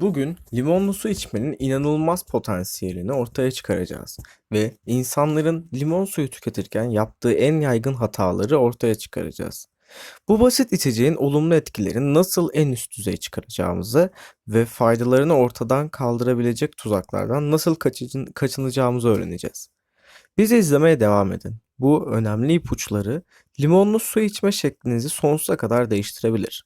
Bugün limonlu su içmenin inanılmaz potansiyelini ortaya çıkaracağız ve insanların limon suyu tüketirken yaptığı en yaygın hataları ortaya çıkaracağız. Bu basit içeceğin olumlu etkilerini nasıl en üst düzeye çıkaracağımızı ve faydalarını ortadan kaldırabilecek tuzaklardan nasıl kaçın- kaçınacağımızı öğreneceğiz. Bizi izlemeye devam edin. Bu önemli ipuçları limonlu su içme şeklinizi sonsuza kadar değiştirebilir.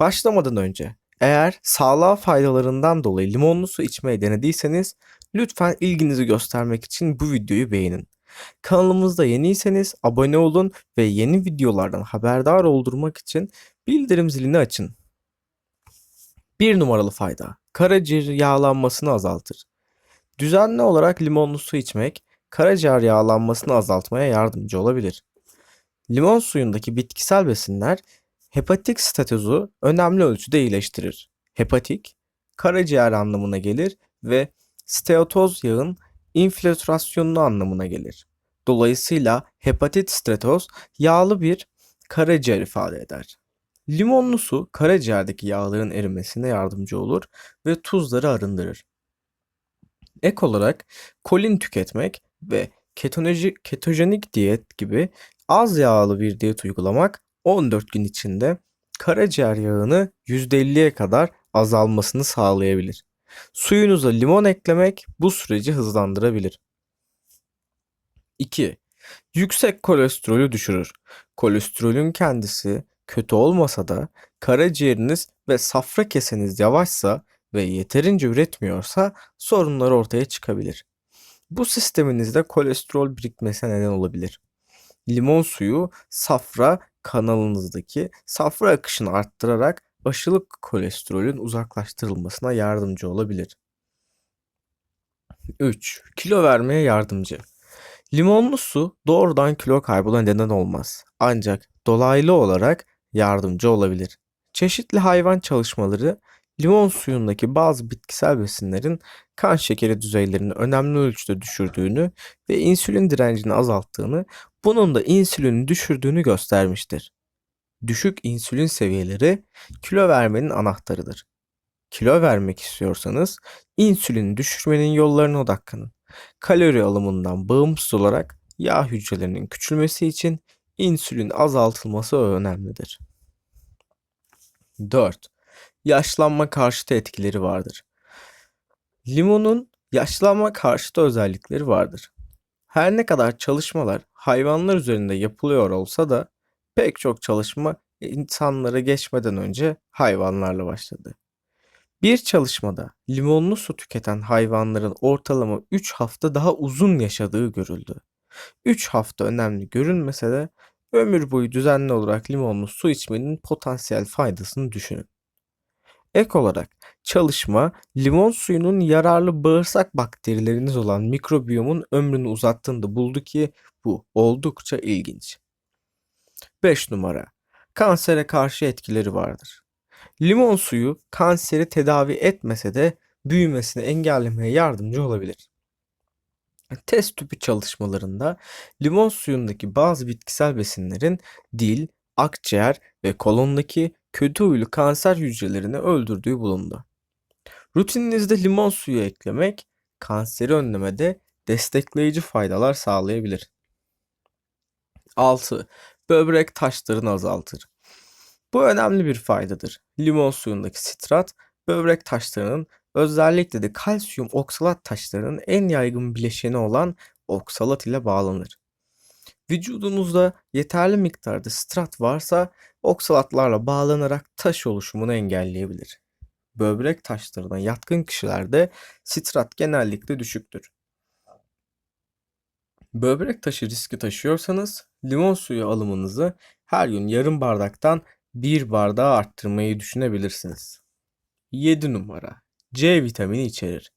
Başlamadan önce eğer sağlığa faydalarından dolayı limonlu su içmeyi denediyseniz lütfen ilginizi göstermek için bu videoyu beğenin. Kanalımızda yeniyseniz abone olun ve yeni videolardan haberdar oldurmak için bildirim zilini açın. Bir numaralı fayda. Karaciğer yağlanmasını azaltır. Düzenli olarak limonlu su içmek karaciğer yağlanmasını azaltmaya yardımcı olabilir. Limon suyundaki bitkisel besinler hepatik statozu önemli ölçüde iyileştirir. Hepatik, karaciğer anlamına gelir ve steatoz yağın infiltrasyonu anlamına gelir. Dolayısıyla hepatit statoz yağlı bir karaciğer ifade eder. Limonlu su karaciğerdeki yağların erimesine yardımcı olur ve tuzları arındırır. Ek olarak kolin tüketmek ve ketojenik diyet gibi az yağlı bir diyet uygulamak 14 gün içinde karaciğer yağını %50'ye kadar azalmasını sağlayabilir. Suyunuza limon eklemek bu süreci hızlandırabilir. 2. Yüksek kolesterolü düşürür. Kolesterolün kendisi kötü olmasa da karaciğeriniz ve safra keseniz yavaşsa ve yeterince üretmiyorsa sorunlar ortaya çıkabilir. Bu sisteminizde kolesterol birikmesine neden olabilir. Limon suyu safra kanalınızdaki safra akışını arttırarak aşırı kolesterolün uzaklaştırılmasına yardımcı olabilir. 3. Kilo vermeye yardımcı. Limonlu su doğrudan kilo kaybına neden olmaz. Ancak dolaylı olarak yardımcı olabilir. Çeşitli hayvan çalışmaları limon suyundaki bazı bitkisel besinlerin kan şekeri düzeylerini önemli ölçüde düşürdüğünü ve insülin direncini azalttığını, bunun da insülini düşürdüğünü göstermiştir. Düşük insülin seviyeleri kilo vermenin anahtarıdır. Kilo vermek istiyorsanız insülini düşürmenin yollarına odaklanın. Kalori alımından bağımsız olarak yağ hücrelerinin küçülmesi için insülin azaltılması önemlidir. 4. Yaşlanma karşıtı etkileri vardır. Limonun yaşlanma karşıtı özellikleri vardır. Her ne kadar çalışmalar hayvanlar üzerinde yapılıyor olsa da pek çok çalışma insanlara geçmeden önce hayvanlarla başladı. Bir çalışmada limonlu su tüketen hayvanların ortalama 3 hafta daha uzun yaşadığı görüldü. 3 hafta önemli görünmese de ömür boyu düzenli olarak limonlu su içmenin potansiyel faydasını düşünün. Ek olarak çalışma limon suyunun yararlı bağırsak bakterileriniz olan mikrobiyomun ömrünü uzattığını da buldu ki bu oldukça ilginç. 5 numara. Kansere karşı etkileri vardır. Limon suyu kanseri tedavi etmese de büyümesini engellemeye yardımcı olabilir. Test tüpü çalışmalarında limon suyundaki bazı bitkisel besinlerin dil, akciğer ve kolondaki kötü huylu kanser hücrelerini öldürdüğü bulundu. Rutininizde limon suyu eklemek kanseri önlemede destekleyici faydalar sağlayabilir. 6. Böbrek taşlarını azaltır. Bu önemli bir faydadır. Limon suyundaki sitrat böbrek taşlarının özellikle de kalsiyum oksalat taşlarının en yaygın bileşeni olan oksalat ile bağlanır. Vücudunuzda yeterli miktarda sitrat varsa oksalatlarla bağlanarak taş oluşumunu engelleyebilir. Böbrek taşlarına yatkın kişilerde sitrat genellikle düşüktür. Böbrek taşı riski taşıyorsanız limon suyu alımınızı her gün yarım bardaktan bir bardağa arttırmayı düşünebilirsiniz. 7 numara. C vitamini içerir.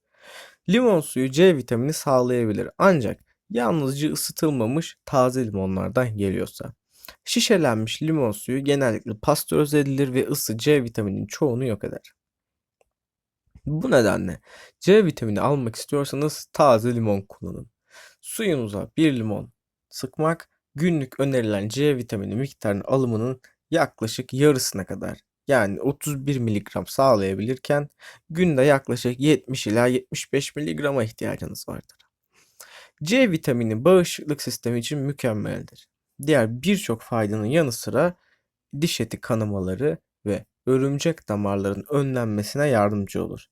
Limon suyu C vitamini sağlayabilir ancak yalnızca ısıtılmamış taze limonlardan geliyorsa. Şişelenmiş limon suyu genellikle pastörize edilir ve ısı C vitaminin çoğunu yok eder. Bu nedenle C vitamini almak istiyorsanız taze limon kullanın. Suyunuza bir limon sıkmak günlük önerilen C vitamini miktarının alımının yaklaşık yarısına kadar yani 31 miligram sağlayabilirken günde yaklaşık 70 ila 75 miligrama ihtiyacınız vardır. C vitamini bağışıklık sistemi için mükemmeldir. Diğer birçok faydanın yanı sıra diş eti kanamaları ve örümcek damarların önlenmesine yardımcı olur.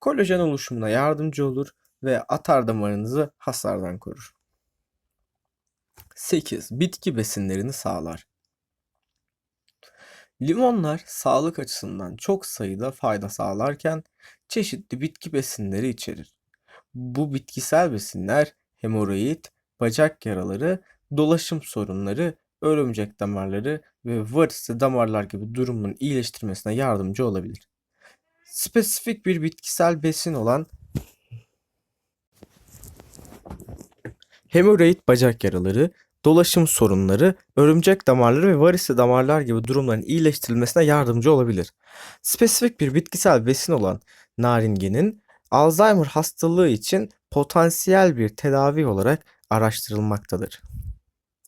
Kolajen oluşumuna yardımcı olur ve atar damarınızı hasardan korur. 8. Bitki besinlerini sağlar. Limonlar sağlık açısından çok sayıda fayda sağlarken çeşitli bitki besinleri içerir. Bu bitkisel besinler hemoroid, bacak yaraları, dolaşım sorunları, örümcek damarları ve varisli damarlar gibi durumun iyileştirmesine yardımcı olabilir. Spesifik bir bitkisel besin olan hemoroid bacak yaraları, dolaşım sorunları, örümcek damarları ve varisli damarlar gibi durumların iyileştirilmesine yardımcı olabilir. Spesifik bir bitkisel besin olan naringenin Alzheimer hastalığı için potansiyel bir tedavi olarak araştırılmaktadır.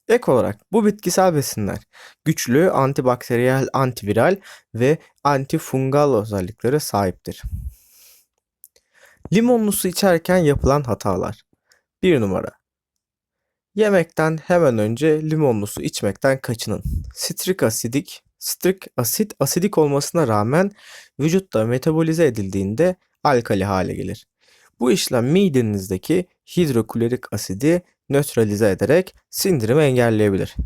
Ek olarak bu bitkisel besinler güçlü antibakteriyel, antiviral ve antifungal özelliklere sahiptir. Limonlu su içerken yapılan hatalar. 1 numara. Yemekten hemen önce limonlu su içmekten kaçının. Strik asidik, strik asit asidik olmasına rağmen vücutta metabolize edildiğinde alkali hale gelir. Bu işlem midenizdeki hidroklorik asidi nötralize ederek sindirimi engelleyebilir.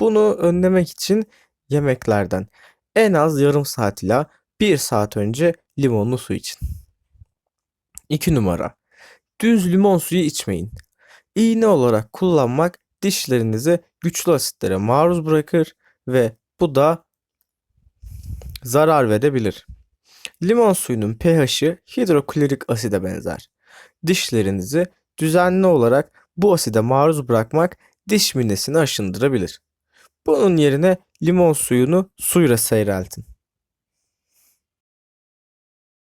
Bunu önlemek için yemeklerden en az yarım saat ila 1 saat önce limonlu su için. 2 numara. Düz limon suyu içmeyin. İğne olarak kullanmak dişlerinizi güçlü asitlere maruz bırakır ve bu da zarar verebilir. Limon suyunun pH'i hidroklorik aside benzer. Dişlerinizi düzenli olarak bu aside maruz bırakmak diş minesini aşındırabilir. Bunun yerine limon suyunu suyla seyreltin.